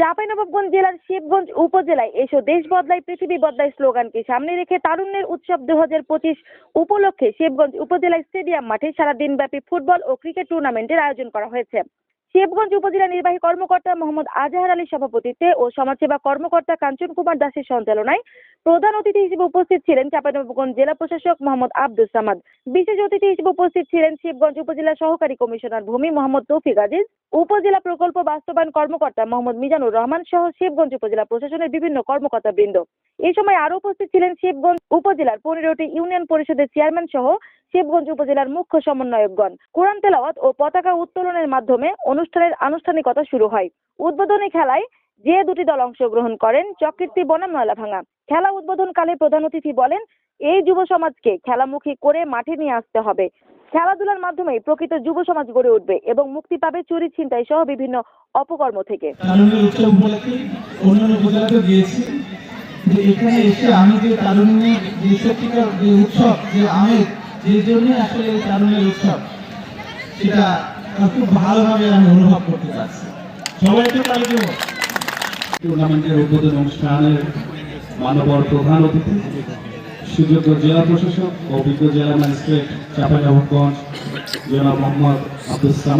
চাঁপাইনবাবগঞ্জ জেলার শিবগঞ্জ উপজেলায় এসো। দেশ বদলায়, পৃথিবী বদলায় স্লোগানকে সামনে রেখে তারুণ্যের উৎসব দু হাজার পঁচিশ উপলক্ষে শিবগঞ্জ উপজেলা স্টেডিয়াম মাঠে সারা দিনব্যাপী ফুটবল ও ক্রিকেট টুর্নামেন্টের আয়োজন করা হয়েছে। শিবগঞ্জ উপজেলা নির্বাহী কর্মকর্তা মোহাম্মদ আজহার আলীর সভাপতিত্বে ও সমাজসেবা কর্মকর্তা কাঞ্চন কুমার দাসের সঞ্চালনায় প্রধান অতিথি হিসেবে উপস্থিত ছিলেন চাঁপাইনবাবগঞ্জ জেলা প্রশাসক মোহাম্মদ আব্দুল সামাদ। বিশেষ অতিথি হিসেবে উপস্থিত ছিলেন শিবগঞ্জ উপজেলা সহকারী কমিশনার ভূমি মোহাম্মদ তৌফিক আজিজ, উপজেলা প্রকল্প বাস্তবায়ন কর্মকর্তা মোহাম্মদ মিজানুর রহমান সহ শিবগঞ্জ উপজেলা প্রশাসনের বিভিন্ন কর্মকর্তা বৃন্দ এই সময় আরও উপস্থিত ছিলেন শিবগঞ্জ উপজেলার পনেরোটি ইউনিয়ন পরিষদের চেয়ারম্যান সহ শিবগঞ্জ উপজেলার মুখ্য সমন্বয়কগণ। কোরআন তেলাওয়াত ও পতাকা উত্তোলনের মাধ্যমে অনুষ্ঠানের আনুষ্ঠানিকতা শুরু হয়। উদ্বোধনী খেলায় যে দুটি দল অংশগ্রহণ করেন চকৃতি বনাম নয়লাভাঙা খেলা উদ্বোধনকালে প্রধান অতিথি বলেন, এই যুব সমাজকে খেলামুখী করে মাঠে নিয়ে আসতে হবে। খেলাধুলার মাধ্যমে প্রকৃত যুব সমাজ গড়ে উঠবে এবং মুক্তি পাবে চুরি ছিনতাই সহ বিভিন্ন অপকর্ম থেকে। যে এখানে এসে আমি যে তারুণ্যের যে সত্যিকার যে উৎসব, যে আমেজ, যে জন্য আসলে তারুণ্যের উৎসব, সেটা খুব ভালোভাবে আমি অনুভব করতে পারছি সবাই একটু তালি দেব। টুর্নামেন্টের উদ্বোধন অনুষ্ঠানের মানবর প্রধান অতিথি, সুযোগ্য জেলা প্রশাসক অভিজ্ঞ জেলা ম্যাজিস্ট্রেট চাঁপাইনবাবগঞ্জ জেলা মোহাম্মদ আব্দুল সামাদ।